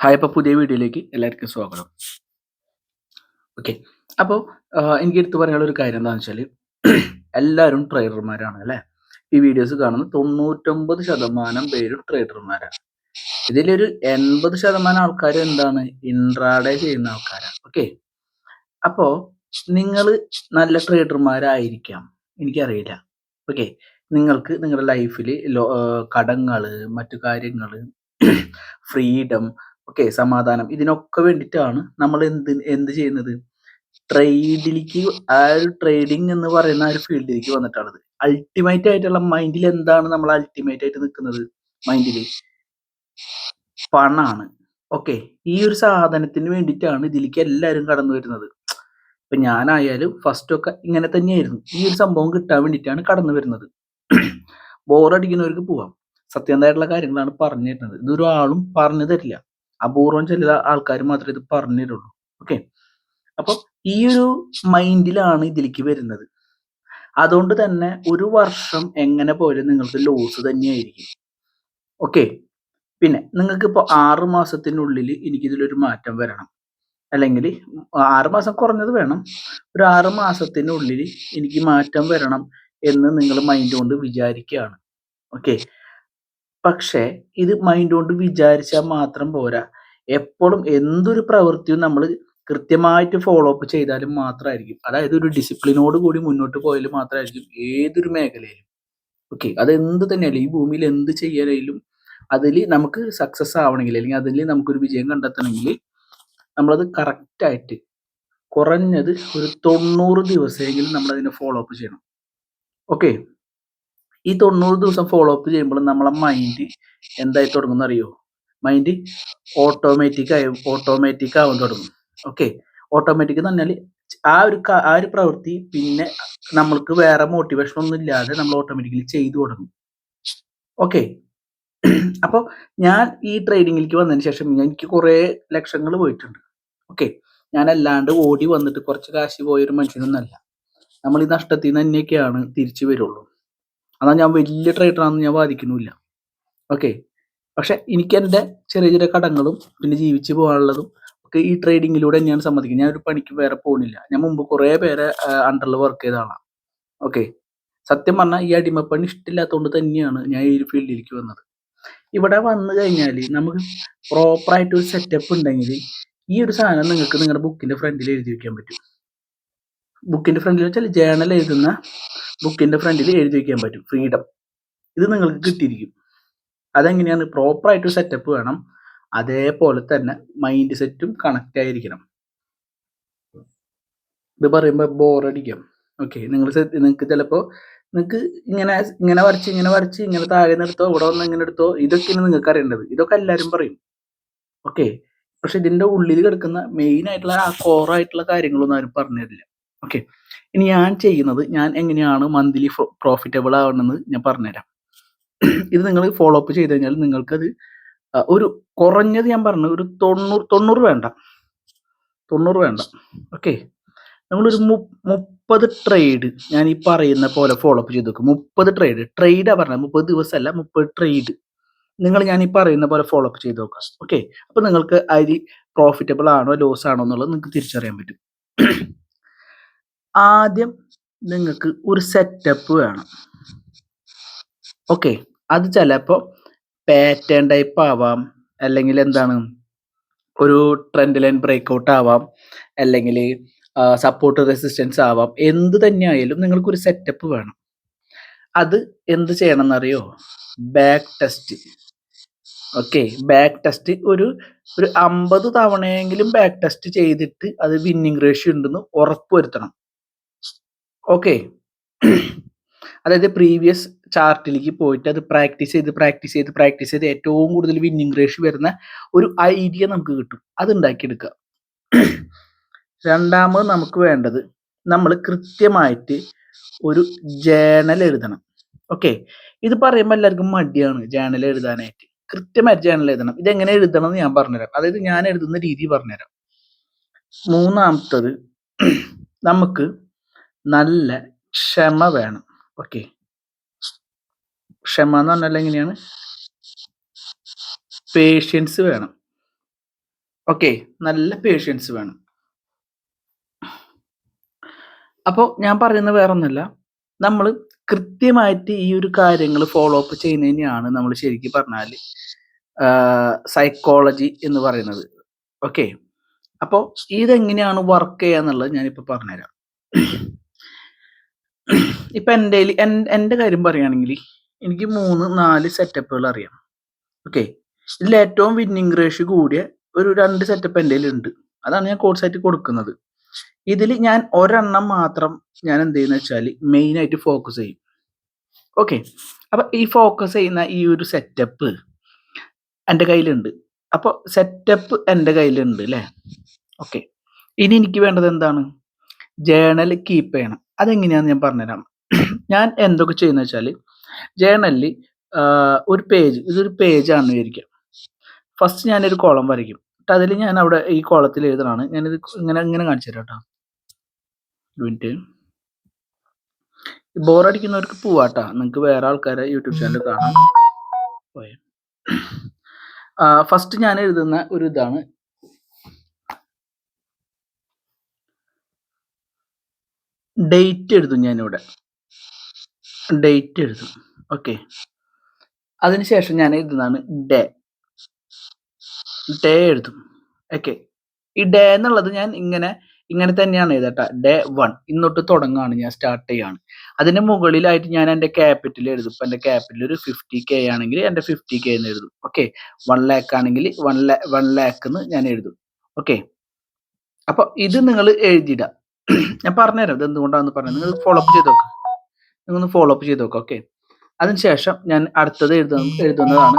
Hi അപ്പോൾ പുതിയ വീഡിയോയിലേക്ക് എല്ലാവർക്കും സ്വാഗതം. ഓക്കെ അപ്പോൾ എനിക്ക് എടുത്തു പറയാനുള്ള ഒരു കാര്യം എന്താണെന്ന് വെച്ചാൽ എല്ലാവരും ട്രേഡർമാരാണ് അല്ലേ? ഈ വീഡിയോസ് കാണുന്ന തൊണ്ണൂറ്റൊമ്പത് ശതമാനം പേരും ട്രേഡർമാരാണ് ഇതിലൊരു എൺപത് ശതമാനം ആൾക്കാർ എന്താണ്? ഇൻട്രാഡേ ചെയ്യുന്ന ആൾക്കാരാണ് ഓക്കെ അപ്പോൾ നിങ്ങൾ നല്ല ട്രേഡർമാരായിരിക്കാം എനിക്കറിയില്ല. ഓക്കെ നിങ്ങൾക്ക് നിങ്ങളുടെ ലൈഫിൽ കടങ്ങൾ മറ്റു കാര്യങ്ങൾ ഫ്രീഡം ഓക്കെ സമാധാനം. ഇതിനൊക്കെ വേണ്ടിയിട്ടാണ് നമ്മൾ എന്ത് എന്ത് ചെയ്യുന്നത്? ട്രേഡിലേക്ക് ആ ഒരു ട്രേഡിങ് എന്ന് പറയുന്ന ആ ഒരു ഫീൽഡിലേക്ക് വന്നിട്ടാണത്. അൾട്ടിമേറ്റ് ആയിട്ടുള്ള മൈൻഡിൽ എന്താണ് നമ്മൾ അൾട്ടിമേറ്റ് ആയിട്ട് നിൽക്കുന്നത്? മൈൻഡിൽ. പണാണ്. ഓക്കെ ഈ ഒരു സാധനത്തിന് വേണ്ടിയിട്ടാണ് ഇതിലേക്ക് എല്ലാവരും കടന്നു വരുന്നത്. ഇപ്പൊ ഞാനായാലും ഫസ്റ്റ് ഒക്കെ ഇങ്ങനെ തന്നെയായിരുന്നു. ഈ ഒരു സംഭവം കിട്ടാൻ വേണ്ടിയിട്ടാണ് കടന്നു വരുന്നത്. ബോറടിക്കുന്നവർക്ക് പോവാം. സത്യന്തായിട്ടുള്ള കാര്യങ്ങളാണ് പറഞ്ഞു തരുന്നത്. ഇതൊരാളും പറഞ്ഞു തരില്ല. അപൂർവം ചില ആൾക്കാർ മാത്രമേ ഇത് പറഞ്ഞു ഓക്കെ അപ്പൊ ഈ ഒരു മൈൻഡിലാണ് ഇതിലേക്ക് വരുന്നത്. അതുകൊണ്ട് തന്നെ ഒരു വർഷം എങ്ങനെ പോലും നിങ്ങൾക്ക് ലോസ് തന്നെയായിരിക്കും. ഓക്കെ പിന്നെ നിങ്ങൾക്ക് ഇപ്പോൾ ആറ് മാസത്തിനുള്ളിൽ എനിക്കിതിലൊരു മാറ്റം വരണം. അല്ലെങ്കിൽ ആറ് മാസം കുറഞ്ഞത് വേണം. ഒരു ആറ് മാസത്തിനുള്ളിൽ എനിക്ക് മാറ്റം വരണം എന്ന് നിങ്ങൾ മൈൻഡ് കൊണ്ട് വിചാരിക്കുകയാണ്. ഓക്കെ പക്ഷേ ഇത് മൈൻഡ് കൊണ്ട് വിചാരിച്ചാൽ മാത്രം പോരാ. എപ്പോഴും എന്തൊരു പ്രവൃത്തിയും നമ്മൾ കൃത്യമായിട്ട് ഫോളോ അപ്പ് ചെയ്താലും മാത്രമായിരിക്കും അതായത് ഒരു ഡിസിപ്ലിനോട് കൂടി മുന്നോട്ട് പോയാൽ മാത്രമായിരിക്കും ഏതൊരു മേഖലയിലും. ഓക്കെ അത് എന്ത് തന്നെയല്ല ഈ ഭൂമിയിൽ എന്ത് ചെയ്യാനായാലും അതിൽ നമുക്ക് സക്സസ് ആവണമെങ്കിൽ അല്ലെങ്കിൽ അതിൽ നമുക്കൊരു വിജയം കണ്ടെത്തണമെങ്കിൽ നമ്മളത് കറക്റ്റായിട്ട് കുറഞ്ഞത് ഒരു തൊണ്ണൂറ് ദിവസമെങ്കിലും നമ്മളതിനെ ഫോളോ അപ്പ് ചെയ്യണം. ഓക്കെ ഈ തൊണ്ണൂറ് ദിവസം ഫോളോ അപ്പ് ചെയ്യുമ്പോൾ നമ്മളെ മൈൻഡ് എന്തായി തുടങ്ങുന്ന അറിയോ? മൈൻഡ് ഓട്ടോമാറ്റിക് ആയി ഓട്ടോമാറ്റിക് ആവാൻ തുടങ്ങും. ഓക്കെ ഓട്ടോമാറ്റിക് എന്ന് പറഞ്ഞാൽ ആ ഒരു ആ ഒരു പ്രവൃത്തി പിന്നെ നമ്മൾക്ക് വേറെ മോട്ടിവേഷൻ ഒന്നും ഇല്ലാതെ നമ്മൾ ഓട്ടോമാറ്റിക്കലി ചെയ്തു തുടങ്ങും. ഓക്കെ അപ്പോൾ ഞാൻ ഈ ട്രേഡിങ്ങിലേക്ക് വന്നതിന് ശേഷം എനിക്ക് കുറേ ലക്ഷങ്ങൾ പോയിട്ടുണ്ട്. ഓക്കെ ഞാൻ അല്ലാണ്ട് ഓടി വന്നിട്ട് കുറച്ച് കാശ് പോയൊരു മനുഷ്യനൊന്നല്ല. നമ്മൾ ഈ നഷ്ടത്തിൽ നിന്ന് തന്നെയൊക്കെയാണ് തിരിച്ചു വരുള്ളൂ. അതാ ഞാൻ വലിയ ട്രേഡറാണെന്ന് ഞാൻ വാദിക്കുന്നില്ല ഓക്കെ പക്ഷെ എനിക്ക് എന്റെ ചെറിയ ചെറിയ കടങ്ങളും പിന്നെ ജീവിച്ച് പോകാനുള്ളതും ഒക്കെ ഈ ട്രേഡിങ്ങിലൂടെ തന്നെയാണ് സമ്മതിക്കുന്നത്. ഞാൻ ഒരു പണിക്ക് വേറെ പോകുന്നില്ല. ഞാൻ മുമ്പ് കുറേ പേരെ അണ്ടറിൽ വർക്ക് ചെയ്ത ആളാണ് ഓക്കെ സത്യം പറഞ്ഞാൽ ഈ അടിമപ്പണി ഇഷ്ടമില്ലാത്തതുകൊണ്ട് തന്നെയാണ് ഞാൻ ഈ ഫീൽഡിലേക്ക് വന്നത്. ഇവിടെ വന്നു കഴിഞ്ഞാൽ നമുക്ക് പ്രോപ്പറായിട്ട് ഒരു സെറ്റപ്പ് ഉണ്ടെങ്കിൽ ഈ ഒരു സാധനം നിങ്ങൾക്ക് നിങ്ങളുടെ ബുക്കിന്റെ ഫ്രണ്ടിൽ എഴുതി വയ്ക്കാൻ പറ്റും. ബുക്കിന്റെ ഫ്രണ്ടിൽ വെച്ചാൽ ജേണൽ എഴുതുന്ന ബുക്കിന്റെ ഫ്രണ്ടിൽ എഴുതി വയ്ക്കാൻ പറ്റും. ഫ്രീഡം ഇത് നിങ്ങൾക്ക് കിട്ടിയിരിക്കും. അതെങ്ങനെയാണ്? പ്രോപ്പറായിട്ട് സെറ്റപ്പ് വേണം. അതേപോലെ തന്നെ മൈൻഡ് സെറ്റും കണക്റ്റ് ആയിരിക്കണം. ഇത് പറയുമ്പോൾ ബോറടിക്കാം ഓക്കെ നിങ്ങൾ നിങ്ങൾക്ക് ചിലപ്പോൾ നിങ്ങൾക്ക് ഇങ്ങനെ ഇങ്ങനെ വരച്ച് ഇങ്ങനെ വരച്ച് ഇങ്ങനെ താഴെ എടുത്തോ ഇവിടെ വന്ന് ഇങ്ങനെ എടുത്തോ ഇതൊക്കെയാണ് നിങ്ങൾക്ക് അറിയേണ്ടത്. ഇതൊക്കെ എല്ലാവരും പറയും. ഓക്കെ പക്ഷെ ഇതിന്റെ ഉള്ളിൽ കിടക്കുന്ന മെയിൻ ആയിട്ടുള്ള ആ കോറായിട്ടുള്ള കാര്യങ്ങളൊന്നും ആരും പറഞ്ഞു തരില്ല. ഓക്കെ ഇനി ഞാൻ ചെയ്യുന്നത് ഞാൻ എങ്ങനെയാണ് മന്ത്ലി പ്രോഫിറ്റബിൾ ആവണമെന്ന് ഞാൻ പറഞ്ഞുതരാം. ഇത് നിങ്ങൾ ഫോളോ അപ്പ് ചെയ്ത് കഴിഞ്ഞാൽ നിങ്ങൾക്കത് ഒരു കുറഞ്ഞത് ഞാൻ പറഞ്ഞു ഒരു തൊണ്ണൂറ് തൊണ്ണൂറ് വേണ്ട. തൊണ്ണൂറ് വേണ്ട. ഓക്കെ നമ്മളൊരു മുപ്പത് ട്രേഡ് ഞാൻ ഈ പറയുന്ന പോലെ ഫോളോ അപ്പ് ചെയ്ത് നോക്കും മുപ്പത് ട്രേഡ് ട്രേഡാ പറഞ്ഞത് മുപ്പത് ദിവസമല്ല മുപ്പത് ട്രേഡ് നിങ്ങൾ ഞാൻ ഈ പറയുന്ന പോലെ ഫോളോ അപ്പ് ചെയ്ത് നോക്കാം ഓക്കെ അപ്പൊ നിങ്ങൾക്ക് അരി പ്രോഫിറ്റബിൾ ആണോ ലോസ് ആണോ എന്നുള്ളത് നിങ്ങൾക്ക് തിരിച്ചറിയാൻ പറ്റും. ആദ്യം നിങ്ങൾക്ക് ഒരു സെറ്റപ്പ് വേണം. ഓക്കെ അത് ചിലപ്പോൾ പാറ്റേൺ ടൈപ്പ് ആവാം അല്ലെങ്കിൽ എന്താണ്? ഒരു ട്രെൻഡ് ലൈൻ ബ്രേക്ക്ഔട്ട് ആവാം അല്ലെങ്കിൽ സപ്പോർട്ട് റെസിസ്റ്റൻസ് ആവാം. എന്ത് തന്നെയായാലും നിങ്ങൾക്കൊരു സെറ്റപ്പ് വേണം. അത് എന്ത് ചെയ്യണം എന്നറിയോ back test okay back test ഒരു ഒരു അമ്പത് തവണയെങ്കിലും ബാക്ക് ടെസ്റ്റ് ചെയ്തിട്ട് അത് വിന്നിങ് റേഷ്യോ ഉണ്ടെന്ന് ഉറപ്പുവരുത്തണം. ഓക്കെ അതായത് പ്രീവിയസ് ചാർട്ടിലേക്ക് പോയിട്ട് അത് പ്രാക്ടീസ് ചെയ്ത് പ്രാക്ടീസ് ചെയ്ത് പ്രാക്ടീസ് ചെയ്ത് ഏറ്റവും കൂടുതൽ വിന്നിങ് റേഷ്യോ വരുന്ന ഒരു ഐഡിയ നമുക്ക് കിട്ടും. അത് ഉണ്ടാക്കിയെടുക്കുക രണ്ടാമത് നമുക്ക് വേണ്ടത് നമ്മൾ കൃത്യമായിട്ട് ഒരു ജേണൽ എഴുതണം. ഓക്കെ ഇത് പറയുമ്പോൾ എല്ലാവർക്കും മടിയാണ് ജേണൽ എഴുതാനായിട്ട്. കൃത്യമായിട്ട് ജേണൽ എഴുതണം. ഇതെങ്ങനെ എഴുതണം എന്ന് ഞാൻ പറഞ്ഞുതരാം. അതായത് ഞാൻ എഴുതുന്ന രീതി പറഞ്ഞുതരാം. മൂന്നാമത്തത് നമുക്ക് നല്ല ക്ഷമ വേണം. ഓക്കെ ക്ഷമ എന്ന് പറഞ്ഞാൽ എങ്ങനെയാണ്? പേഷ്യൻസ് വേണം. ഓക്കെ നല്ല പേഷ്യൻസ് വേണം. അപ്പോൾ ഞാൻ പറയുന്നത് വേറെ നമ്മൾ കൃത്യമായിട്ട് ഈ ഒരു കാര്യങ്ങൾ ഫോളോ അപ്പ് ചെയ്യുന്നതിനെയാണ് നമ്മൾ ശരിക്കും പറഞ്ഞാൽ സൈക്കോളജി എന്ന് പറയുന്നത്. ഓക്കെ അപ്പോൾ ഇതെങ്ങനെയാണ് വർക്ക് ചെയ്യുക എന്നുള്ളത് ഞാനിപ്പോൾ പറഞ്ഞുതരാം. ഇപ്പം എന്റെ എന്റെ കാര്യം പറയുകയാണെങ്കിൽ എനിക്ക് മൂന്ന് നാല് സെറ്റപ്പുകൾ അറിയാം. ഓക്കെ ഇതിൽ ഏറ്റവും വിന്നിങ് റേഷ്യോ കൂടിയ ഒരു രണ്ട് സെറ്റപ്പ് എന്റെ ഉണ്ട്. അതാണ് ഞാൻ കോഴ്സ് ആയിട്ട് കൊടുക്കുന്നത്. ഇതിൽ ഞാൻ ഒരെണ്ണം മാത്രം ഞാൻ എന്ത് ചെയ്യുന്ന വെച്ചാൽ മെയിൻ ആയിട്ട് ഫോക്കസ് ചെയ്യും. ഓക്കെ അപ്പൊ ഈ ഫോക്കസ് ചെയ്യുന്ന ഈ ഒരു സെറ്റപ്പ് എന്റെ കയ്യിലുണ്ട്. അപ്പോൾ സെറ്റപ്പ് എന്റെ കയ്യിലുണ്ട് അല്ലേ? ഓക്കെ ഇനി എനിക്ക് വേണ്ടത് എന്താണ്? ജേണൽ കീപ്പ് ചെയ്യണം. അതെങ്ങനെയാന്ന് ഞാൻ പറഞ്ഞുതരാം. ഞാൻ എന്തൊക്കെ ചെയ്യുന്ന വെച്ചാൽ ജേണലിൽ ഒരു പേജ് ഇതൊരു പേജാണെന്ന് വിചാരിക്കാം ഫസ്റ്റ് ഞാനൊരു കോളം വരയ്ക്കും. എന്നിട്ട് അതിൽ ഞാൻ അവിടെ ഈ കോളത്തിൽ എഴുതണാണ് ഞാനിത് ഇങ്ങനെ ഇങ്ങനെ കാണിച്ചു തരാം കേട്ടോ മിനിറ്റ് ബോറടിക്കുന്നവർക്ക് പോവാട്ടാ നിങ്ങൾക്ക് വേറെ ആൾക്കാരെ യൂട്യൂബ് ചാനൽ കാണാം. ഫസ്റ്റ് ഞാൻ എഴുതുന്ന ഒരു ഇതാണ് ഡേറ്റ് എഴുതും ഞാനിവിടെ. ഡേറ്റ് എഴുതും. ഓക്കെ അതിനുശേഷം ഞാൻ എഴുതുന്നതാണ് ഡേ. ഡേ എഴുതും. ഓക്കെ ഈ ഡേ എന്നുള്ളത് ഞാൻ ഇങ്ങനെ ഇങ്ങനെ തന്നെയാണ് എഴുതട്ടെ. Day one. ഇന്നൊട്ട് തുടങ്ങാണ് ഞാൻ സ്റ്റാർട്ട് ചെയ്യാണ് അതിന് മുകളിലായിട്ട് ഞാൻ എന്റെ ക്യാപിറ്റൽ എഴുതും. ഇപ്പം എന്റെ ക്യാപിറ്റൽ ഒരു ഫിഫ്റ്റി കെ ആണെങ്കിൽ എന്റെ ഫിഫ്റ്റി കെ എന്ന് എഴുതും. ഓക്കെ വൺ ലാക്ക് ആണെങ്കിൽ വൺ ലാ വൺ ലാക്ക് എന്ന് ഞാൻ എഴുതും. ഓക്കെ അപ്പോൾ ഇത് നിങ്ങൾ എഴുതിയിട ഞാൻ പറഞ്ഞുതരാം ഇത് എന്തുകൊണ്ടാണെന്ന് പറഞ്ഞു നിങ്ങൾ ഫോളോ അപ്പ് ചെയ്ത് നോക്കുക നിങ്ങൾ ഫോളോ അപ്പ് ചെയ്ത് നോക്കുക ഓക്കെ അതിനുശേഷം ഞാൻ അടുത്തത് എഴുതുന്ന എഴുതുന്നതാണ്.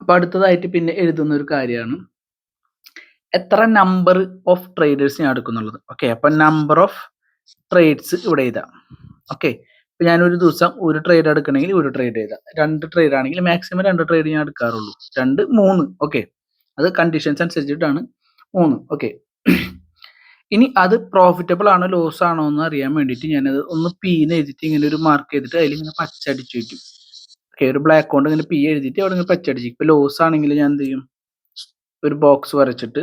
അപ്പൊ അടുത്തതായിട്ട് പിന്നെ എഴുതുന്ന ഒരു കാര്യമാണ്. എത്ര നമ്പർ ഓഫ് ട്രേഡേഴ്സ് ഞാൻ എടുക്കുന്നുള്ളത് ഓക്കെ അപ്പൊ നമ്പർ ഓഫ് ട്രേഡ്സ് ഇവിടെ എഴുതാം ഓക്കെ ഇപ്പൊ ഞാൻ ഒരു ദിവസം ഒരു ട്രേഡ് എടുക്കണമെങ്കിൽ ഒരു ട്രേഡ് എഴുതാം. രണ്ട് ട്രേഡ് ആണെങ്കിൽ മാക്സിമം രണ്ട് ട്രേഡ് ഞാൻ എടുക്കാറുള്ളൂ. രണ്ട് മൂന്ന് ഓക്കെ അത് കണ്ടീഷൻസ് അനുസരിച്ചിട്ടാണ് മൂന്ന് ഓക്കെ ഇനി അത് പ്രോഫിറ്റബിൾ ആണോ ലോസ് ആണോ എന്ന് അറിയാൻ വേണ്ടിയിട്ട് ഞാനത് ഒന്ന് പീന്ന് എഴുതിയിട്ട് ഇങ്ങനെ ഒരു മാർക്ക് ചെയ്തിട്ട് അതിൽ ഇങ്ങനെ പച്ചടിച്ചു വയ്ക്കും ഓക്കെ ഒരു ബ്ലാക്ക് കൊണ്ട് ഇങ്ങനെ പി എഴുതിയിട്ട് അവിടെ ഇങ്ങനെ പച്ചടിച്ചു ഇപ്പൊ ലോസ് ആണെങ്കിൽ ഞാൻ എന്ത് ചെയ്യും? ഒരു ബോക്സ് വരച്ചിട്ട്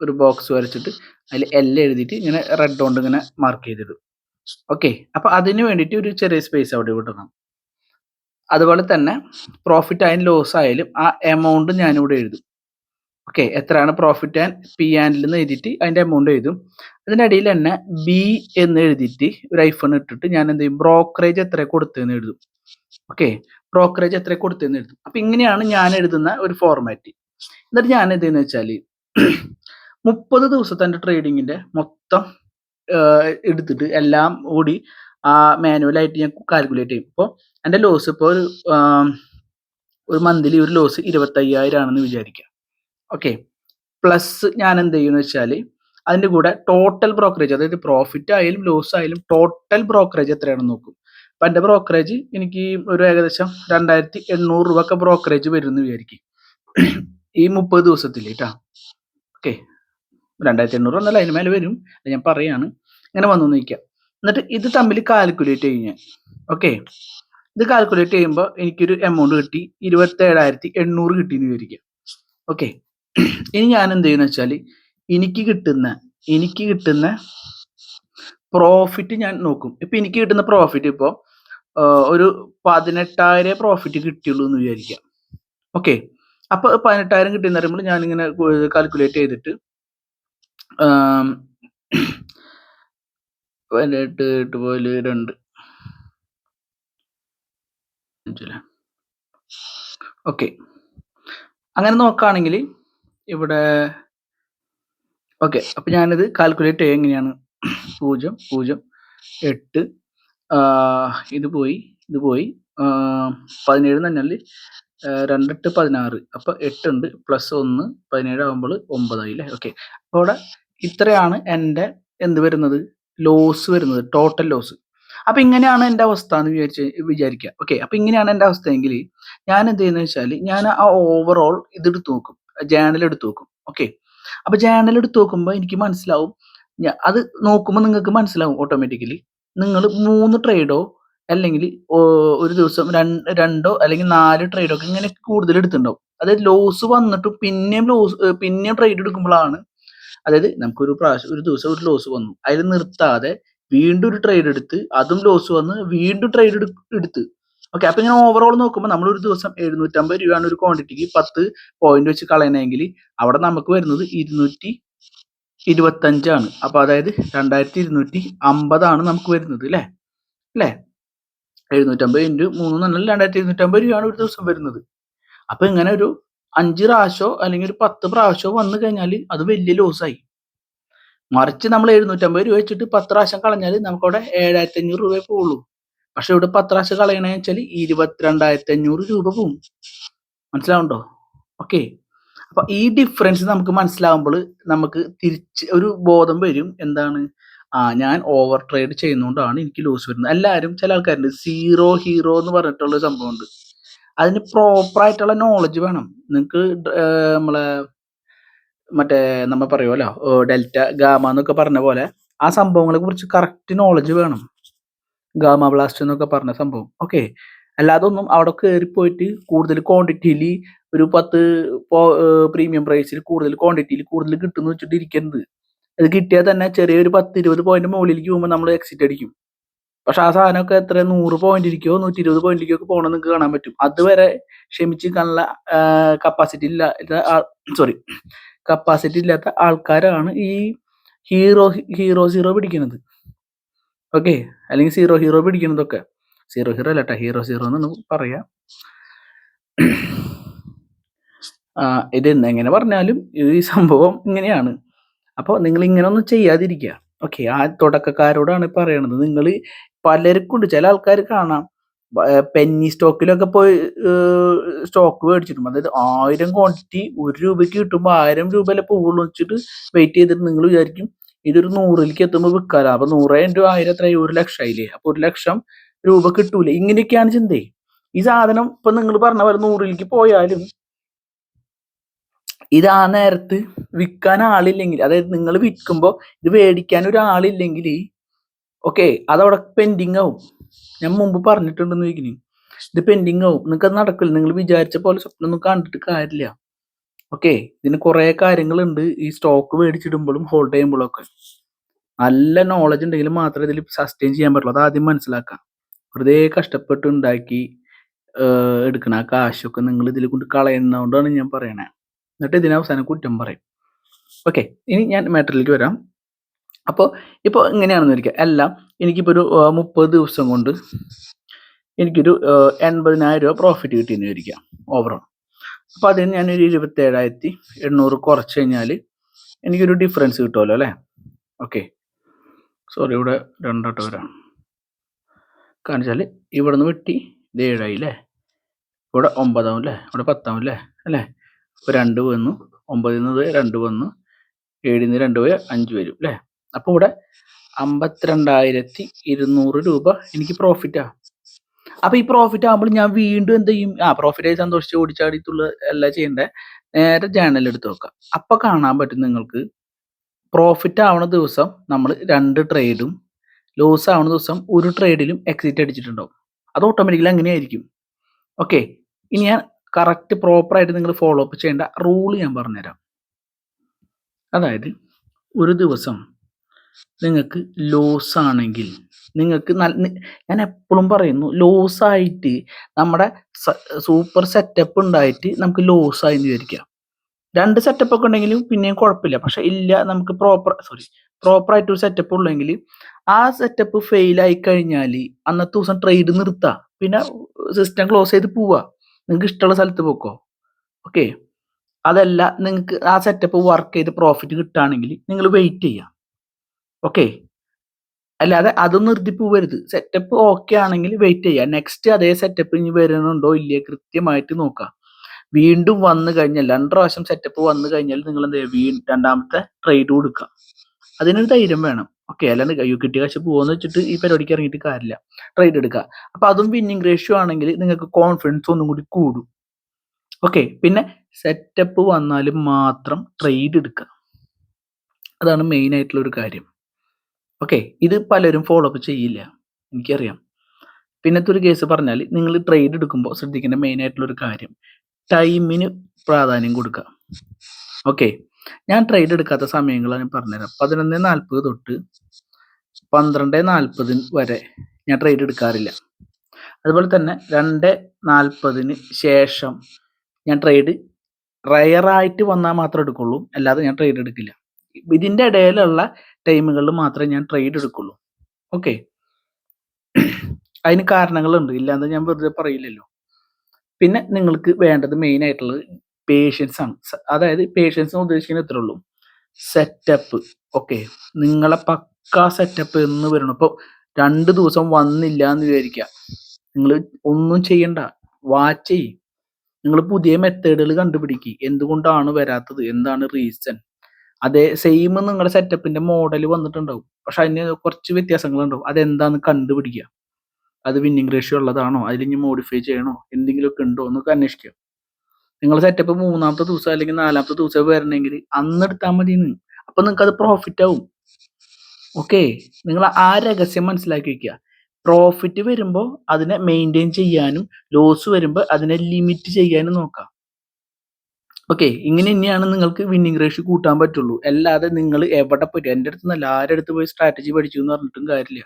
ഒരു ബോക്സ് വരച്ചിട്ട് അതിൽ എൽ എഴുതിയിട്ട് ഇങ്ങനെ റെഡ് കൊണ്ട് ഇങ്ങനെ മാർക്ക് ചെയ്തിടും. ഓക്കെ അപ്പൊ അതിന് വേണ്ടിയിട്ട് ഒരു ചെറിയ സ്പേസ് അവിടെ വിടണം അതുപോലെ തന്നെ പ്രോഫിറ്റ് ആയാലും ലോസ് ആയാലും ആ എമൗണ്ട് ഞാനിവിടെ എഴുതും. ഓക്കെ എത്രയാണ് പ്രോഫിറ്റ് ആൻഡ് പി ആൻഡിൽ നിന്ന് എഴുതിയിട്ട് അതിന്റെ എമൗണ്ട് എഴുതും. അതിന്റെ അടിയിൽ തന്നെ ബി എന്ന് എഴുതിയിട്ട് ഒരു ഐഫോൺ ഇട്ടിട്ട് ഞാൻ എന്ത് ചെയ്യും? ബ്രോക്കറേജ് എത്ര കൊടുത്തതെന്ന് എഴുതും. ഓക്കെ ബ്രോക്കറേജ് എത്ര കൊടുത്തതെന്ന് എഴുതും. അപ്പം ഇങ്ങനെയാണ് ഞാൻ എഴുതുന്ന ഒരു ഫോർമാറ്റ് എന്നിട്ട് ഞാൻ എന്തെന്ന് വെച്ചാൽ മുപ്പത് ദിവസത്തെ എന്റെ ട്രേഡിങ്ങിന്റെ മൊത്തം എടുത്തിട്ട് എല്ലാം കൂടി ആ മാനുവലായിട്ട് ഞാൻ കാൽക്കുലേറ്റ് ചെയ്യും. ഇപ്പോൾ എന്റെ ലോസ് ഇപ്പോൾ ഒരു ഒരു മന്ത്ലി ഒരു ലോസ് ഇരുപത്തയ്യായിരം ആണെന്ന് വിചാരിക്കാം. ഓക്കെ. പ്ലസ് ഞാൻ എന്ത് ചെയ്യുമെന്ന് വെച്ചാൽ അതിന്റെ കൂടെ ടോട്ടൽ ബ്രോക്കറേജ് അതായത് പ്രോഫിറ്റ് ആയാലും ലോസ് ആയാലും ടോട്ടൽ ബ്രോക്കറേജ് എത്രയാണെന്ന് നോക്കും. അപ്പം എന്റെ ബ്രോക്കറേജ് എനിക്ക് ഒരു ഏകദേശം രണ്ടായിരത്തി എണ്ണൂറ് രൂപ ഒക്കെ ബ്രോക്കറേജ് വരുമെന്ന് വിചാരിക്കും. ഈ മുപ്പത് ദിവസത്തിൽ കേട്ടോ ഓക്കെ. രണ്ടായിരത്തി എണ്ണൂറ് എന്നല്ല അതിന് മേലെ വരും. ഞാൻ പറയാണ്. ഇങ്ങനെ വന്നു നിൽക്കാം എന്നിട്ട് ഇത് തമ്മിൽ കാൽക്കുലേറ്റ് ചെയ്യും ഞാൻ. ഓക്കെ. ഇത് കാൽക്കുലേറ്റ് ചെയ്യുമ്പോൾ എനിക്കൊരു എമൗണ്ട് കിട്ടി. ഇരുപത്തേഴായിരത്തി എണ്ണൂറ് കിട്ടിയെന്ന് വിചാരിക്കാം. ഓക്കെ. ഇനി ഞാൻ എന്ത് ചെയ്യുന്ന വെച്ചാൽ എനിക്ക് കിട്ടുന്ന എനിക്ക് കിട്ടുന്ന പ്രോഫിറ്റ് ഞാൻ നോക്കും. ഇപ്പൊ എനിക്ക് കിട്ടുന്ന പ്രോഫിറ്റ് ഇപ്പോൾ ഒരു പതിനെട്ടായിരം പ്രോഫിറ്റ് കിട്ടിയുള്ളൂ എന്ന് വിചാരിക്കാം. ഓക്കെ അപ്പൊ പതിനെട്ടായിരം കിട്ടിയെന്ന് പറയുമ്പോൾ ഇങ്ങനെ കാൽക്കുലേറ്റ് ചെയ്തിട്ട് പതിനെട്ട് എട്ട് പോയിൽ രണ്ട്. ഓക്കെ അങ്ങനെ നോക്കുകയാണെങ്കിൽ ഇവിടെ ഓക്കെ അപ്പൊ ഞാനിത് കാൽക്കുലേറ്റ് ചെയ്യാം. എങ്ങനെയാണ്? പൂജ്യം പൂജ്യം എട്ട് ഇത് പോയി ഇത് പോയി പതിനേഴ് തന്നെ രണ്ടെട്ട് പതിനാറ്. അപ്പൊ എട്ടുണ്ട് പ്ലസ് ഒന്ന് പതിനേഴ് ആകുമ്പോൾ ഒമ്പതായി അല്ലേ ഓക്കെ അപ്പോൾ അവിടെ ഇത്രയാണ് എന്റെ എന്ത് വരുന്നത്? ലോസ് വരുന്നത് ടോട്ടൽ ലോസ് അപ്പൊ ഇങ്ങനെയാണ് എന്റെ അവസ്ഥ എന്ന് വിചാരിച്ച് വിചാരിക്കുക. ഓക്കെ അപ്പൊ ഇങ്ങനെയാണ് എന്റെ അവസ്ഥയെങ്കിൽ ഞാൻ എന്ത് ചെയ്യുന്നത് വെച്ചാൽ ഞാൻ ആ ഓവറോൾ ഇതെടുത്ത് നോക്കും. ജേണൽ എടുത്ത് നോക്കും. ഓക്കെ അപ്പൊ ജേണൽ എടുത്ത് നോക്കുമ്പോൾ എനിക്ക് മനസ്സിലാവും. അത് നോക്കുമ്പോൾ നിങ്ങൾക്ക് മനസ്സിലാവും ഓട്ടോമാറ്റിക്കലി നിങ്ങൾ മൂന്ന് ട്രേഡോ അല്ലെങ്കിൽ ഒരു ദിവസം രണ്ട് അല്ലെങ്കിൽ നാല് ട്രേഡോ ഒക്കെ ഇങ്ങനെ കൂടുതൽ എടുത്തിട്ടുണ്ടാവും. അതായത് ലോസ് വന്നിട്ട് പിന്നെയും ലോസ് പിന്നെയും ട്രേഡ് എടുക്കുമ്പോഴാണ് അതായത് നമുക്കൊരു പ്രാവശ്യം ഒരു ദിവസം ഒരു ലോസ് വന്നു. അതിൽ നിർത്താതെ വീണ്ടും ഒരു ട്രേഡ് എടുത്ത് അതും ലോസ് വന്ന് വീണ്ടും ട്രേഡ് എടുത്ത്. ഓക്കെ അപ്പൊ ഇങ്ങനെ ഓവറോൾ നോക്കുമ്പോൾ നമ്മൾ ഒരു ദിവസം എഴുന്നൂറ്റമ്പത് രൂപയാണ് ഒരു ക്വാണ്ടിറ്റിക്ക് പത്ത് പോയിന്റ് വെച്ച് കളയണമെങ്കിൽ അവിടെ നമുക്ക് വരുന്നത് ഇരുന്നൂറ്റി ഇരുപത്തഞ്ചാണ്. അപ്പൊ അതായത് രണ്ടായിരത്തി ഇരുന്നൂറ്റി അമ്പതാണ് നമുക്ക് വരുന്നത് അല്ലേ അല്ലേ എഴുന്നൂറ്റമ്പത് ഇന്റു മൂന്ന് എന്നാൽ രണ്ടായിരത്തി ഇരുന്നൂറ്റമ്പത് രൂപയാണ് ഒരു ദിവസം വരുന്നത്. അപ്പൊ ഇങ്ങനെ ഒരു അഞ്ച് പ്രാവശ്യമോ അല്ലെങ്കിൽ ഒരു പത്ത് പ്രാവശ്യമോ വന്നു കഴിഞ്ഞാൽ അത് വലിയ ലോസായി മറിച്ച് നമ്മൾ എഴുന്നൂറ്റമ്പത് രൂപ വെച്ചിട്ട് പത്ത് പ്രാവശ്യം കളഞ്ഞാൽ നമുക്കവിടെ ഏഴായിരത്തി അഞ്ഞൂറ് രൂപയെ പോവുള്ളൂ. പക്ഷെ ഇവിടെ പത്രാശ കളയണേ വെച്ചാൽ ഇരുപത്തിരണ്ടായിരത്തി അഞ്ഞൂറ് രൂപ പോവും. മനസ്സിലാവുണ്ടോ ഓക്കെ അപ്പൊ ഈ ഡിഫറൻസ് നമുക്ക് മനസ്സിലാവുമ്പോൾ നമുക്ക് തിരിച്ച് ഒരു ബോധം വരും. എന്താണ്? ആ ഞാൻ ഓവർ ട്രേഡ് ചെയ്യുന്നതുകൊണ്ടാണ് എനിക്ക് ലോസ് വരുന്നത്. എല്ലാവരും ചില ആൾക്കാരുണ്ട് സീറോ ഹീറോ എന്ന് പറഞ്ഞിട്ടുള്ള സംഭവമുണ്ട്. അതിന് പ്രോപ്പർ ആയിട്ടുള്ള നോളജ് വേണം. നിങ്ങൾക്ക് നമ്മളെ മറ്റേ നമ്മൾ പറയുമല്ലോ ഡെൽറ്റ ഗാമ എന്നൊക്കെ പറഞ്ഞ പോലെ ആ സംഭവങ്ങളെ കുറിച്ച് കറക്റ്റ് നോളജ് വേണം. ഗാമ ബ്ലാസ്റ്റ് എന്നൊക്കെ പറഞ്ഞ സംഭവം. ഓക്കെ. അല്ലാതെ ഒന്നും അവിടെ കയറിപ്പോയിട്ട് കൂടുതൽ ക്വാണ്ടിറ്റിയിൽ ഒരു പത്ത് പ്രീമിയം പ്രൈസിൽ കൂടുതൽ ക്വാണ്ടിറ്റിയിൽ കൂടുതൽ കിട്ടുന്നു വെച്ചിട്ട് ഇരിക്കരുത് അത് കിട്ടിയാൽ തന്നെ ചെറിയൊരു പത്ത് ഇരുപത് പോയിന്റ് മുകളിലേക്ക് പോകുമ്പോൾ നമ്മൾ എക്സിറ്റ് അടിക്കും. പക്ഷെ ആ സാധനമൊക്കെ എത്ര? നൂറ് പോയിന്റ് ഇരിക്കോ നൂറ്റി ഇരുപത് പോയിന്റിലേക്കോ ഒക്കെ നിങ്ങൾക്ക് കാണാൻ പറ്റും. അതുവരെ ക്ഷമിച്ച് നല്ല കപ്പാസിറ്റി ഇല്ല സോറി കപ്പാസിറ്റി ഇല്ലാത്ത ആൾക്കാരാണ് ഈ ഹീറോ ഹീറോ സീറോ പിടിക്കുന്നത് ഓക്കെ അല്ലെങ്കിൽ സീറോ ഹീറോ പിടിക്കുന്നതൊക്കെ. സീറോ ഹീറോ അല്ല ഹീറോ സീറോ എന്ന് പറയാം. ഇത് എങ്ങനെ പറഞ്ഞാലും ഈ സംഭവം ഇങ്ങനെയാണ്. അപ്പോൾ നിങ്ങൾ ഇങ്ങനെ ഒന്നും ചെയ്യാതിരിക്കുക ഓക്കെ ആ തുടക്കക്കാരോടാണ് പറയണത്. നിങ്ങൾ പലർക്കും ഉണ്ട് ചില ആൾക്കാർ കാണാം. പെന്നി സ്റ്റോക്കിലൊക്കെ പോയി സ്റ്റോക്ക് മേടിച്ചിട്ടും അതായത് ആയിരം ക്വാണ്ടിറ്റി ഒരു രൂപയ്ക്ക് കിട്ടുമ്പോൾ ആയിരം രൂപയിലെ പോകുള്ളൂ വെച്ചിട്ട് വെയിറ്റ് ചെയ്തിട്ട് നിങ്ങൾ വിചാരിക്കും ഇതൊരു നൂറിലേക്ക് എത്തുമ്പോൾ വിൽക്കാല അപ്പൊ നൂറായിരം രൂപ ആയിരം എത്രയായി? ഒരു ലക്ഷം ആയില്ലേ? അപ്പൊ ഒരു ലക്ഷം രൂപ കിട്ടൂല? ഇങ്ങനെയൊക്കെയാണ് ചിന്തേ. ഈ സാധനം ഇപ്പൊ നിങ്ങൾ പറഞ്ഞ പോലെ നൂറിലേക്ക് പോയാലും ഇത് ആ നേരത്ത് വിൽക്കാൻ ആളില്ലെങ്കിൽ അതായത് നിങ്ങൾ വിൽക്കുമ്പോൾ ഇത് മേടിക്കാൻ ഒരാളില്ലെങ്കിൽ ഓക്കെ അതവിടെ പെൻഡിങ് ആവും. ഞാൻ മുമ്പ് പറഞ്ഞിട്ടുണ്ടെന്ന് ചോദിക്കുന്നു. ഇത് പെൻഡിങ് ആവും. നിങ്ങൾക്ക് അത് നടക്കില്ല. നിങ്ങൾ വിചാരിച്ച പോലെ സ്വപ്നം ഒന്നും കണ്ടിട്ട് കാര്യമില്ല. ഓക്കെ ഇതിന് കുറേ കാര്യങ്ങളുണ്ട്. ഈ സ്റ്റോക്ക് മേടിച്ചിടുമ്പോഴും ഹോൾഡ് ചെയ്യുമ്പോഴും ഒക്കെ. നല്ല നോളജ് ഉണ്ടെങ്കിൽ മാത്രമേ ഇതിൽ സസ്റ്റെയിൻ ചെയ്യാൻ പറ്റുള്ളൂ. അത് ആദ്യം മനസ്സിലാക്കാം. വെറുതെ കഷ്ടപ്പെട്ട് ഉണ്ടാക്കി എടുക്കണ ആ കാശൊക്കെ നിങ്ങൾ ഇതിൽ കൊണ്ട് കളയുന്നതുകൊണ്ടാണ് ഞാൻ പറയണേ. എന്നിട്ട് ഇതിന് അവസാനം കുറ്റം പറയും. ഓക്കെ ഇനി ഞാൻ മാറ്ററിലേക്ക് വരാം. അപ്പോൾ ഇപ്പോൾ ഇങ്ങനെയാണെന്ന് വിചാരിക്കുക എല്ലാം എനിക്കിപ്പോൾ ഒരു മുപ്പത് ദിവസം കൊണ്ട് എനിക്കൊരു എൺപതിനായിരം രൂപ പ്രോഫിറ്റ് കിട്ടിയെന്ന് വിചാരിക്കാം. ഓവറോൾ അപ്പോൾ അതിന് ഞാനൊരു ഇരുപത്തേഴായിരത്തി എണ്ണൂറ് കുറച്ച് കഴിഞ്ഞാൽ എനിക്കൊരു ഡിഫറൻസ് കിട്ടുമല്ലോ അല്ലേ? ഓക്കെ സോറി ഇവിടെ രണ്ടോട്ട് വരാം. കാരണം വെച്ചാൽ ഇവിടെ നിന്ന് വെട്ടി ഇത് ഏഴായി അല്ലേ ഇവിടെ ഒമ്പതാവും അല്ലേ ഇവിടെ പത്താവും അല്ലേ അല്ലേ? ഇപ്പോൾ രണ്ട് വന്നു. ഒമ്പതിൽ നിന്ന് രണ്ട് വന്നു. ഏഴിൽ നിന്ന് രണ്ട് പോയി അഞ്ച് വരും അല്ലേ അപ്പോൾ ഇവിടെ അമ്പത്തിരണ്ടായിരത്തി ഇരുന്നൂറ് രൂപ എനിക്ക് പ്രോഫിറ്റാ അപ്പൊ ഈ പ്രോഫിറ്റ് ആകുമ്പോൾ ഞാൻ വീണ്ടും എന്ത് ചെയ്യും? ആ പ്രോഫിറ്റ് ആയി സന്തോഷിച്ച് ഓടിച്ചാടിയിട്ടുള്ള എല്ലാം ചെയ്യണ്ടേ? നേരെ ജേണൽ എടുത്ത് നോക്കാം. അപ്പൊ കാണാൻ പറ്റും നിങ്ങൾക്ക് പ്രോഫിറ്റ് ആവണ ദിവസം നമ്മൾ രണ്ട് ട്രേഡും ലോസ് ആവണ ദിവസം ഒരു ട്രേഡിലും എക്സിറ്റ് അടിച്ചിട്ടുണ്ടാവും. അത് ഓട്ടോമാറ്റിക്കലി അങ്ങനെയായിരിക്കും. ഓക്കെ ഇനി ഞാൻ കറക്റ്റ് പ്രോപ്പറായിട്ട് നിങ്ങൾ ഫോളോ അപ്പ് ചെയ്യേണ്ട റൂൾ ഞാൻ പറഞ്ഞുതരാം. അതായത് ഒരു ദിവസം നിങ്ങൾക്ക് ലോസ് ആണെങ്കിൽ നിങ്ങൾക്ക് ഞാൻ എപ്പോഴും പറയുന്നു ലോസ് ആയിട്ട് നമ്മുടെ സൂപ്പർ സെറ്റപ്പ് ഉണ്ടായിട്ട് നമുക്ക് ലോസ് ആയി വിചാരിക്കാം രണ്ട് സെറ്റപ്പ് ഒക്കെ ഉണ്ടെങ്കിലും പിന്നെയും കുഴപ്പമില്ല. പക്ഷെ ഇല്ല നമുക്ക് പ്രോപ്പർ സോറി പ്രോപ്പർ ആയിട്ട് ഒരു സെറ്റപ്പ് ഉള്ളെങ്കിൽ ആ സെറ്റപ്പ് ഫെയിൽ ആയി കഴിഞ്ഞാൽ അന്നത്തെ ദിവസം ട്രേഡ് നിർത്താം. പിന്നെ സിസ്റ്റം ക്ലോസ് ചെയ്ത് പോവാ. നിങ്ങൾക്ക് ഇഷ്ടമുള്ള സ്ഥലത്ത് പോക്കോ. ഓക്കെ അതല്ല നിങ്ങൾക്ക് ആ സെറ്റപ്പ് വർക്ക് ചെയ്ത് പ്രോഫിറ്റ് കിട്ടുകയാണെങ്കിൽ നിങ്ങൾ വെയിറ്റ് ചെയ്യാം ഓക്കെ അല്ലാതെ അതൊന്നും നിർത്തിപ്പ് വരുത് സെറ്റപ്പ് ഓക്കെ ആണെങ്കിൽ വെയിറ്റ് ചെയ്യുക നെക്സ്റ്റ് അതേ സെറ്റപ്പ് ഇനി വരുന്നുണ്ടോ ഇല്ലേ കൃത്യമായിട്ട് നോക്കുക വീണ്ടും വന്നു കഴിഞ്ഞാൽ രണ്ട് പ്രാവശ്യം സെറ്റപ്പ് വന്നു കഴിഞ്ഞാൽ നിങ്ങൾ എന്ത് ചെയ്യുക രണ്ടാമത്തെ ട്രേഡ് കൊടുക്കുക അതിനൊരു ധൈര്യം വേണം. ഓക്കെ അല്ലാണ്ട് യു കിട്ടിയ കാശ് പോകുമെന്ന് വെച്ചിട്ട് ഈ പരിപാടിക്ക് ഇറങ്ങിയിട്ട് കാര്യമില്ല. ട്രേഡ് എടുക്കുക അപ്പൊ അതും വിന്നിങ് റേഷ്യോ ആണെങ്കിൽ നിങ്ങൾക്ക് കോൺഫിഡൻസ് ഒന്നും കൂടി കൂടും. ഓക്കെ പിന്നെ സെറ്റപ്പ് വന്നാലും മാത്രം ട്രേഡ് എടുക്കുക അതാണ് മെയിൻ ആയിട്ടുള്ള ഒരു കാര്യം. ഓക്കെ ഇത് പലരും ഫോളോ അപ്പ് ചെയ്യില്ല. എനിക്കറിയാം. പിന്നത്തെ ഒരു കേസ് പറഞ്ഞാൽ നിങ്ങൾ ട്രേഡ് എടുക്കുമ്പോൾ ശ്രദ്ധിക്കേണ്ട മെയിൻ ആയിട്ടുള്ള ഒരു കാര്യം ടൈമിന് പ്രാധാന്യം കൊടുക്കുക. ഓക്കെ ഞാൻ ട്രേഡ് എടുക്കാത്ത സമയങ്ങളാണ് പറഞ്ഞുതരാം. പതിനൊന്ന് നാൽപ്പത് തൊട്ട് പന്ത്രണ്ട് നാൽപ്പത് വരെ ഞാൻ ട്രേഡ് എടുക്കാറില്ല. അതുപോലെ തന്നെ രണ്ട് നാൽപ്പതിന് ശേഷം ഞാൻ ട്രേഡ് റയറായിട്ട് വന്നാൽ മാത്രമേ എടുക്കുള്ളൂ. അല്ലാതെ ഞാൻ ട്രേഡ് എടുക്കില്ല. ഇതിന്റെ ഇടയിലുള്ള ടൈമുകളിൽ മാത്രമേ ഞാൻ ട്രേഡ് എടുക്കുള്ളൂ. ഓക്കെ അതിന് കാരണങ്ങളുണ്ട്. ഇല്ലാന്ന് ഞാൻ വെറുതെ പറയില്ലല്ലോ. പിന്നെ നിങ്ങൾക്ക് വേണ്ടത് മെയിൻ ആയിട്ടുള്ളത് പേഷ്യൻസ് ആണ്. അതായത് പേഷ്യൻസ് ഉദ്ദേശിക്കുന്നത് ഇത്രേ ഉള്ളൂ. സെറ്റപ്പ് ഓക്കെ നിങ്ങളെ പക്കാ സെറ്റപ്പ് എന്ന് വരണം. ഇപ്പോൾ രണ്ട് ദിവസം വന്നില്ല എന്ന് വിചാരിക്കുക. നിങ്ങൾ ഒന്നും ചെയ്യണ്ട. വാച്ച് ചെയ്യും. നിങ്ങൾ പുതിയ മെത്തേഡുകൾ കണ്ടുപിടിക്കുക എന്തുകൊണ്ടാണ് വരാത്തത്? എന്താണ് റീസൺ അതേ സെയിം നിങ്ങളുടെ സെറ്റപ്പിന്റെ മോഡൽ വന്നിട്ടുണ്ടാവും. പക്ഷെ അതിന് കുറച്ച് വ്യത്യാസങ്ങളുണ്ടാവും. അതെന്താന്ന് കണ്ടുപിടിക്കുക അത് വിന്നിങ് റേഷ്യോ ഉള്ളതാണോ? അതിൽ ഇനി മോഡിഫൈ ചെയ്യണോ? എന്തെങ്കിലുമൊക്കെ ഉണ്ടോ? എന്നൊക്കെ അന്വേഷിക്കുക നിങ്ങൾ സെറ്റപ്പ് മൂന്നാമത്തെ ദിവസം അല്ലെങ്കിൽ നാലാമത്തെ ദിവസം വരണമെങ്കിൽ അന്ന് എടുത്താൽ മതി അപ്പൊ നിങ്ങൾക്ക് അത് പ്രോഫിറ്റ് ആവും. ഓക്കെ നിങ്ങൾ ആ രഹസ്യം മനസ്സിലാക്കി വെക്കുക പ്രോഫിറ്റ് വരുമ്പോൾ അതിനെ മെയിന്റെയിൻ ചെയ്യാനും ലോസ് വരുമ്പോൾ അതിനെ ലിമിറ്റ് ചെയ്യാനും നോക്കാം. ഓക്കെ ഇങ്ങനെ തന്നെയാണ് നിങ്ങൾക്ക് വിന്നിങ് റേഷ്യോ കൂട്ടാൻ പറ്റുള്ളൂ. അല്ലാതെ നിങ്ങൾ എവിടെ പറ്റും എന്റെ അടുത്ത് നല്ല ആരുടെ അടുത്ത് പോയി സ്ട്രാറ്റജി പഠിച്ചു എന്ന് പറഞ്ഞിട്ടും കാര്യമില്ല.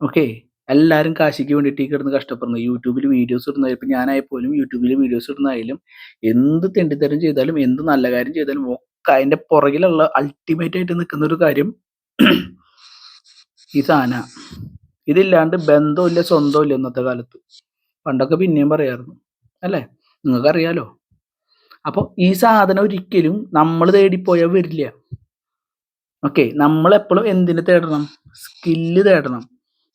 ഓക്കെ എല്ലാവരും കാശിക്ക് വേണ്ടിയിട്ട് കിടന്ന് കഷ്ടപ്പെടുന്നത് യൂട്യൂബിൽ വീഡിയോസ് ഇടുന്ന ഇപ്പം ഞാനായപ്പോലും യൂട്യൂബിൽ വീഡിയോസ് ഇടുന്നതായാലും എന്ത് തെണ്ടിത്തരം ചെയ്താലും എന്ത് നല്ല കാര്യം ചെയ്താലും ഒക്കെ അതിന്റെ പുറകിലുള്ള അൾട്ടിമേറ്റ് ആയിട്ട് നിൽക്കുന്ന ഒരു കാര്യം ഈ സാന ഇതില്ലാണ്ട് ബന്ധമില്ല സ്വന്തമില്ല ഇന്നത്തെ കാലത്ത്. പണ്ടൊക്കെ പിന്നെയും പറയായിരുന്നു. അല്ലേ? നിങ്ങൾക്കറിയാലോ? അപ്പോൾ ഈ സാധനം ഒരിക്കലും നമ്മൾ തേടിപ്പോയാൽ വരില്ല. ഓക്കെ നമ്മൾ എപ്പോഴും എന്തിനെ തേടണം? സ്കില്ല് തേടണം.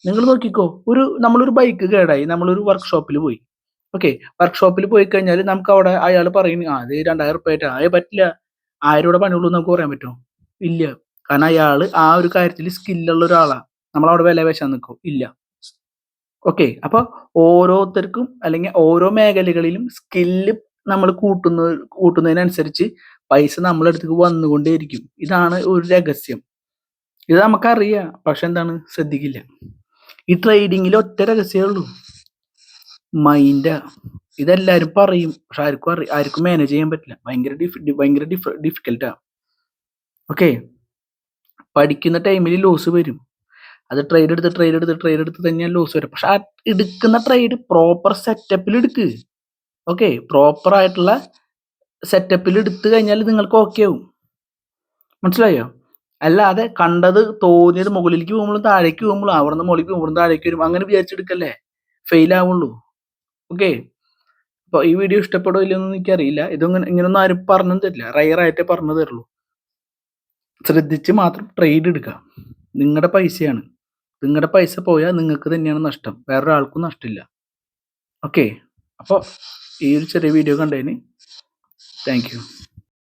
നിങ്ങൾ നോക്കിക്കോ ഒരു നമ്മളൊരു ബൈക്ക് കേടായി നമ്മളൊരു വർക്ക്ഷോപ്പിൽ പോയി. ഓക്കെ വർക്ക്ഷോപ്പിൽ പോയി കഴിഞ്ഞാൽ നമുക്ക് അവിടെ അയാൾ പറയുന്നു ആ അത് രണ്ടായിരം റുപ്യ ആയിട്ട് ആയ പറ്റില്ല. ആയിരം രൂപ പണിയുള്ളൂ നമുക്ക് പറയാൻ പറ്റുമോ ഇല്ല. കാരണം അയാൾ ആ ഒരു കാര്യത്തിൽ സ്കില്ലുള്ള ഒരാളാണ് നമ്മളവിടെ വില വെച്ചാൽ നിൽക്കും ഇല്ല. ഓക്കെ അപ്പൊ ഓരോരുത്തർക്കും അല്ലെങ്കിൽ ഓരോ മേഖലകളിലും സ്കില്ല് നമ്മൾ കൂട്ടുന്ന കൂട്ടുന്നതിനനുസരിച്ച് പൈസ നമ്മളെ അടുത്തേക്ക് വന്നുകൊണ്ടേയിരിക്കും. ഇതാണ് ഒരു രഹസ്യം. ഇത് നമുക്കറിയാം പക്ഷെ എന്താണ്? ശ്രദ്ധിക്കില്ല. ഈ ട്രേഡിങ്ങിൽ ഒറ്റ രഹസ്യമേ ഉള്ളൂ. മൈൻഡാ ഇതെല്ലാരും പറയും പക്ഷെ ആർക്കും അറി ആർക്കും മാനേജ് ചെയ്യാൻ പറ്റില്ല. ഭയങ്കര ഡിഫ് ഭയങ്കര ഡിഫ് ഡിഫിക്കൽട്ടാ ഓക്കെ പഠിക്കുന്ന ടൈമിൽ ലോസ് വരും. അത് ട്രേഡ് എടുത്ത് ട്രേഡ് എടുത്ത് ട്രേഡ് എടുത്ത് തന്നെയാണ് ലോസ് വരും. പക്ഷെ ആ എടുക്കുന്ന ട്രേഡ് പ്രോപ്പർ സെറ്റപ്പിൽ എടുക്ക്. ഓക്കെ പ്രോപ്പർ ആയിട്ടുള്ള സെറ്റപ്പിൽ എടുത്തു കഴിഞ്ഞാൽ നിങ്ങൾക്ക് ഓക്കെ ആവും. മനസ്സിലായോ? അല്ലാതെ കണ്ടത് തോന്നിയത് മുകളിലേക്ക് പോകുമ്പോഴും താഴേക്ക് പോകുമ്പോഴും അവിടെ നിന്ന് മുകളിലേക്ക് പോകുമ്പോഴും താഴേക്ക് വരും. അങ്ങനെ വിചാരിച്ചെടുക്കല്ലേ? ഫെയിൽ ആവുള്ളൂ. ഓക്കെ അപ്പൊ ഈ വീഡിയോ ഇഷ്ടപ്പെടോ ഇല്ലെന്ന് എനിക്കറിയില്ല. ഇതൊന്നും ഇങ്ങനൊന്നും ആരും പറഞ്ഞു തരില്ല. റയറായിട്ടേ പറഞ്ഞു തരുള്ളൂ. ശ്രദ്ധിച്ച് മാത്രം ട്രേഡ് എടുക്കുക നിങ്ങളുടെ പൈസയാണ്. നിങ്ങളുടെ പൈസ പോയാൽ നിങ്ങൾക്ക് തന്നെയാണ് നഷ്ടം. വേറൊരാൾക്കും നഷ്ടമില്ല. ഓക്കെ അപ്പോൾ ഈ ഒരു ചെറിയ വീഡിയോ കണ്ടതിന് താങ്ക്